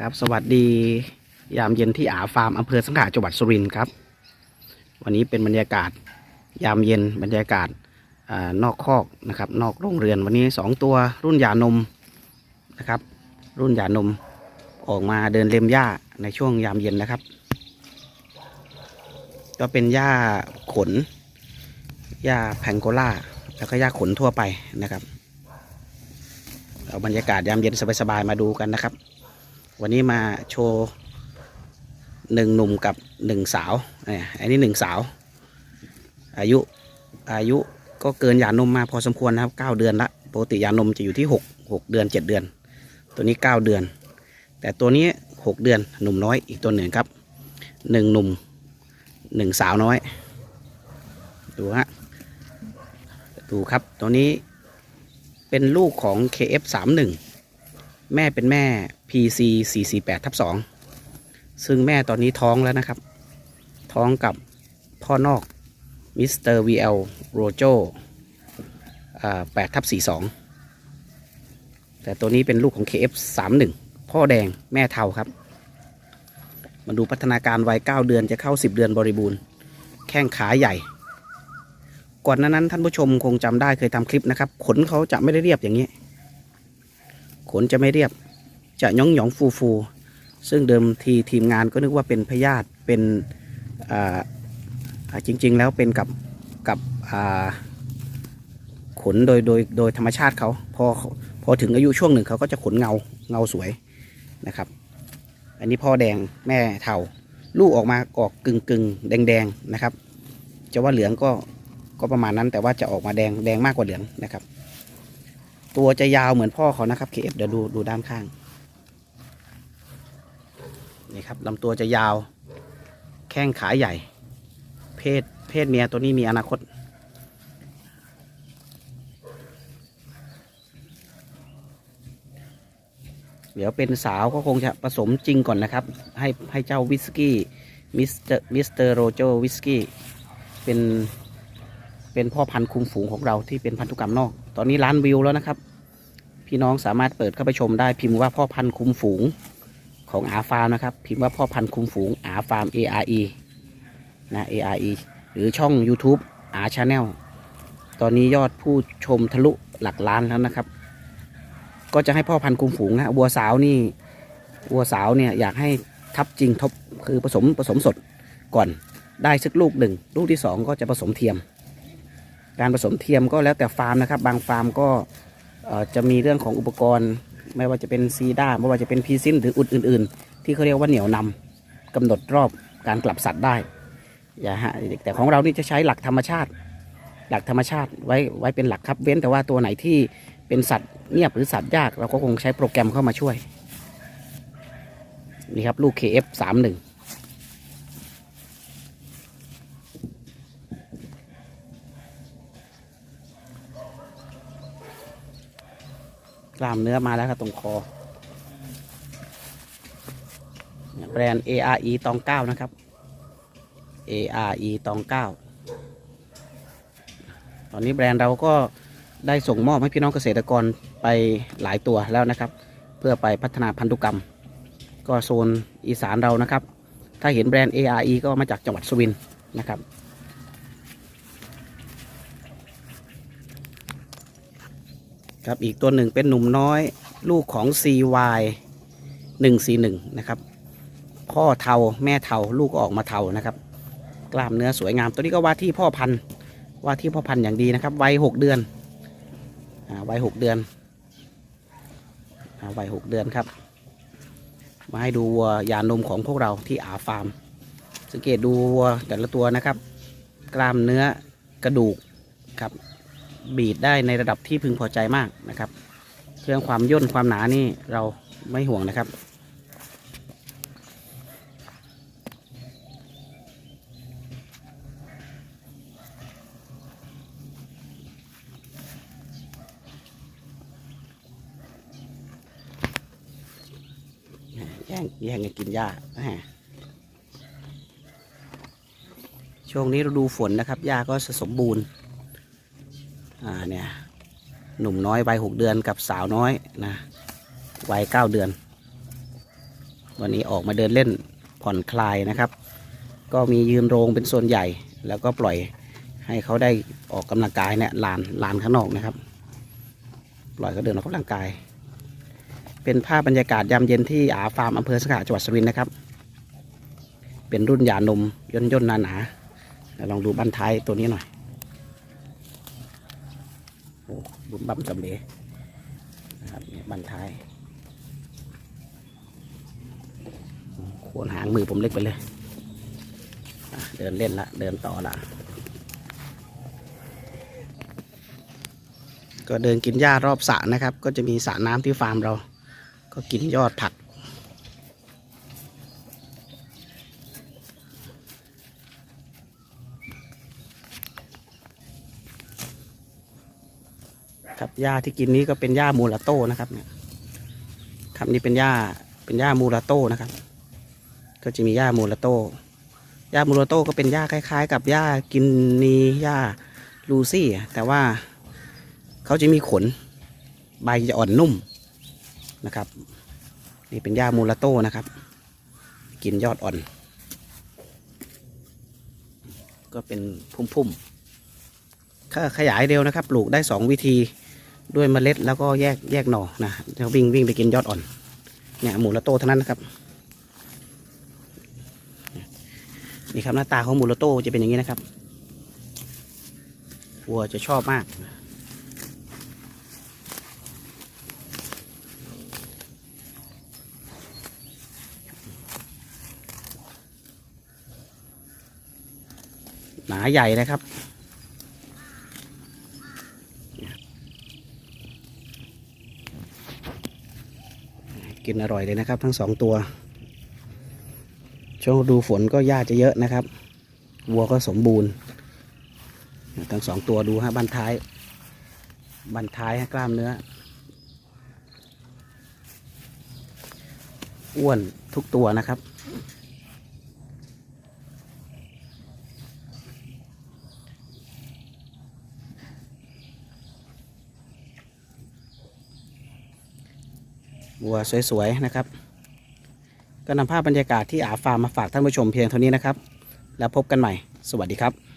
ครับ สวัสดียามเย็นที่อาฟาร์มอำเภอสังขะจังหวัดสุรินทร์ครับ วันนี้เป็นบรรยากาศยามเย็นบรรยากาศอานอกคอกนะครับ นอกโรงเรือนวันนี้สองตัวรุ่นหยานมนะครับ รุ่นหยานมออกมาเดินเล็มหญ้าในช่วงยามเย็นนะครับ ก็เป็นหญ้าขนหญ้าแพงโกล่าแล้วก็หญ้าขนทั่วไปนะครับเอาบรรยากาศยามเย็นสบายๆมาดูกันนะครับ วันนี้มาโชว์หนึ่งหนุ่มกับหนึ่งสาวเนี่ยอันนี้หนึ่งสาว อายุอายุก็เกินยานมมาพอสมควรนะครับเก้าเดือนละปกติยานมจะอยู่ที่หกหกเดือนเจ็ดเดือน ตัวนี้เก้าเดือน แต่ตัวนี้หกเดือนหนุ่มน้อยอีกตัวหนึ่งครับหนึ่งหนุ่มหนึ่งสาวน้อย ดูฮะดูครับตัวนี้เป็นลูกของ KF31 แม่เป็นแม่ PC 448ทับ2ซึ่งแม่ตอนนี้ท้องแล้วนะครับ ท้องกับพ่อนอกมิสเตอร์ VL โรโจ8ทับ42 แต่ตัวนี้เป็นลูกของ KF31 พ่อแดงแม่เทาครับ มาดูพัฒนาการวัย 9 เดือนจะเข้า 10 เดือนบริบูรณ์ แข้งขาใหญ่ ก่อนนั้นท่านผู้ชมคงจำได้เคยทำคลิปนะครับ ขนเขาจะไม่ได้เรียบอย่างนี้ ขนจะไม่เรียบ จะหย่องหยองฟูฟู ซึ่งเดิมทีทีมงานก็นึกว่าเป็นพยาธิเป็นอ่าจริง ๆ แล้วเป็นกับกับอ่าขนโดยโดยโดยธรรมชาติเขาพอพอถึงอายุช่วงหนึ่งเขาก็จะขนเงาเงาสวยนะครับ อันนี้พ่อแดงแม่เทาลูกออกมาออกกึ่งกึ่งแดงแดงนะครับ จะว่าเหลืองก็ก็ประมาณนั้นแต่ว่าจะออกมาแดงแดงมากกว่าเหลืองนะครับ ตัวจะยาวเหมือนพ่อเขานะครับ KF เดี๋ยวดูดูด้านข้าง นี่ครับลำตัวจะยาว แข้งขาใหญ่ เพศเพศเมียตัวนี้มีอนาคต เดี๋ยวเป็นสาวก็คงจะผสมจริงก่อนนะครับ ให้ให้เจ้าวิสกี้มิสเตอร์มิสเตอร์โรโจอร์วิสกี้เป็นเป็นพ่อพันธุ์คุมฝูงของเราที่เป็นพันธุกรรมนอก ตอนนี้ล้านวิวแล้วนะครับ พี่น้องสามารถเปิดเข้าไปชมได้พิมพ์ว่าพ่อพันธุ์คุมฝูงของอาฟาร์มนะครับ พิมพ์ว่าพ่อพันธุ์คุมฝูงอาฟาร์ม ARE นะ ARE หรือช่อง YouTube อาชาแนลตอนนี้ยอดผู้ชมทะลุหลักล้านแล้วนะครับ ก็จะให้พ่อพันธุ์คุมฝูงนะวัวสาวนี่วัวสาวเนี่ยอยากให้ทับจริงทบคือผสมผสมสดก่อนได้สักลูกหนึ่งลูกที่สองก็จะผสมเทียม การผสมเทียมก็แล้วแต่ฟาร์มนะครับ บางฟาร์มก็ จะมีเรื่องของอุปกรณ์ ไม่ว่าจะเป็นซีด้าไม่ว่าจะเป็นพีซินหรืออุดอื่น ๆ ที่เขาเรียกว่าเหนียวนำกำหนดรอบการกลับสัตว์ได้อย่าฮะแต่ของเรานี่จะใช้หลักธรรมชาติ หลักธรรมชาติไว้ไว้เป็นหลักครับเว้นแต่ว่าตัวไหนที่เป็นสัตว์เงียบหรือสัตว์ยาก เราก็คงใช้โปรแกรมเข้ามาช่วยนี่ครับลูก KF31 กล้ามเนื้อมาแล้วครับตรงคอแบรนด์ ARE ตองเก้านะครับ ARE ตองเก้าตอนนี้แบรนด์เราก็ได้ส่งมอบให้พี่น้องเกษตรกรไปหลายตัวแล้วนะครับ เพื่อไปพัฒนาพันธุกรรม ก็โซนอีสานเรานะครับ ถ้าเห็นแบรนด์ ARE ก็มาจากจังหวัดสุรินทร์นะครับ ครับอีกตัวหนึ่งเป็นหนุ่มน้อย ลูกของ CY 141 นะครับ พ่อเทาแม่เทาลูกก็ออกมาเทานะครับ กล้ามเนื้อสวยงามตัวนี้ก็ว่าที่พ่อพันธุ์ว่าที่พ่อพันธุ์อย่างดีนะครับวัยหกเดือนอวัยหกเดือนอวัยหกเดือนครับ มาให้ดูวัวยานมของพวกเราที่อาฟาร์ม สังเกตดูวัวแต่ละตัวนะครับ กล้ามเนื้อกระดูกครับ บีดได้ในระดับที่พึงพอใจมากนะครับ เรื่องความย่นความหนานี่เราไม่ห่วงนะครับ แย่งแย่งกันกินหญ้าช่วงนี้เราดูฝนนะครับหญ้าก็สมบูรณ์ อ่าเนี่ยหนุ่มน้อยวัยหกเดือนกับสาวน้อยนะวัยเก้าเดือน วันนี้ออกมาเดินเล่นผ่อนคลายนะครับ ก็มียืนโรงเป็นส่วนใหญ่ แล้วก็ปล่อยให้เขาได้ออกกำลังกายเนี่ยลานลานข้างนอกนะครับ ปล่อยเขาเดินออกกำลังกาย เป็นภาพบรรยากาศยามเย็นที่อาฟาร์มอำเภอสงขลาจังหวัดสุรินทร์นะครับ เป็นรุ่นยานมย่นย่นหนาหนาลองดูบั้นท้ายตัวนี้หน่อย โอ้ บุญบั้มจำเลนะครับเนี่ยบันท้ายโคนหางมือผมเล็กไปเลยเดินเล่นละเดินต่อละก็เดินกินหญ้ารอบสระนะครับ ก็จะมีสระน้ำที่ฟาร์มเรา ก็กินยอดผัก ครับหญ้าที่กินนี้ก็เป็นหญ้ามูลาโต้นะครับเนี่ยครับนี่เป็นหญ้าเป็นหญ้ามูลาโต้นะครับ ก็จะมีหญ้ามูลาโต้หญ้ามูลาโต้ก็เป็นหญ้าคล้าย ๆ กับหญ้ากินนีหญ้าลูซี่ แต่ว่าเขาจะมีขนใบจะอ่อนนุ่มนะครับ นี่เป็นหญ้ามูลาโต้นะครับ กินยอดอ่อน ก็เป็นพุ่มๆถ้าขยายเร็วนะครับ ปลูกได้สองวิธี ด้วยเมล็ดแล้วก็แยกแยกหน่อนะแล้ววิ่งวิ่งไปกินยอดอ่อน เนี่ยหมูลาโต้เท่านั้นนะครับ นี่ครับหน้าตาของหมูลาโต้จะเป็นอย่างนี้นะครับวัวจะชอบมากหนาใหญ่นะครับ กินอร่อยเลยนะครับ ทั้งสองตัวช่วงดูฝนก็หญ้าจะเยอะนะครับวัวก็สมบูรณ์ ทั้งสองตัวดูฮะบันท้าย บันท้ายฮะกล้ามเนื้อ อ้วนทุกตัวนะครับ วัวสวยๆนะครับ ก็นำภาพบรรยากาศที่อาฟาร์มมาฝากท่านผู้ชมเพียงเท่านี้นะครับ แล้วพบกันใหม่ สวัสดีครับ